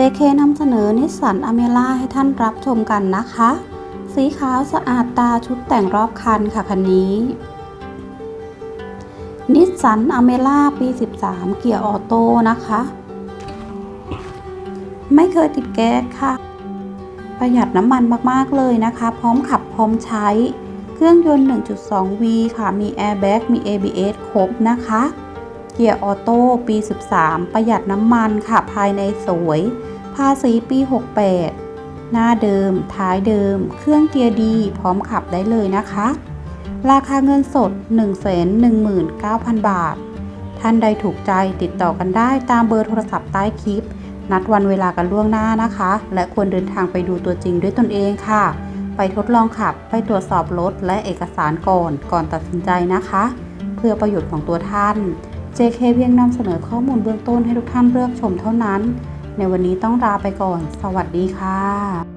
JK นำเสนอนิสสันอเมร่าให้ท่านรับชมกันนะคะ สีขาวสะอาดตาชุดแต่งรอบคันค่ะคันนี้นิสสันอเมร่าปี 13 เกียร์ออโต้นะคะ ไม่เคยติดแก๊สค่ะ ประหยัดน้ำมันมาก ๆ เลยนะคะ พร้อมขับพร้อมใช้ เครื่องยนต์ 1.2V ค่ะ มีแอร์แบ็กมี ABS ครบนะคะ เกียร์ออโต้ปี 13 ประหยัดน้ำมันค่ะภายในสวย ภาษีปี 68 หน้าเดิม ท้ายเดิม เครื่องเกียร์ดีพร้อมขับได้เลยนะคะ ราคาเงินสด 119,000 บาท ท่านใดถูกใจติดต่อกันได้ตามเบอร์โทรศัพท์ใต้คลิป นัดวันเวลากันล่วงหน้านะคะ และควรเดินทางไปดูตัวจริงด้วยตนเองค่ะ ไปทดลองขับไปตรวจสอบรถและเอกสารก่อนก่อนตัดสินใจนะคะ เพื่อประโยชน์ของตัวท่าน JK เพียงนำเสนอข้อมูลเบื้องต้นให้ทุกท่านเลือกชมเท่านั้น ในวันนี้ต้องลาไปก่อน สวัสดีค่ะ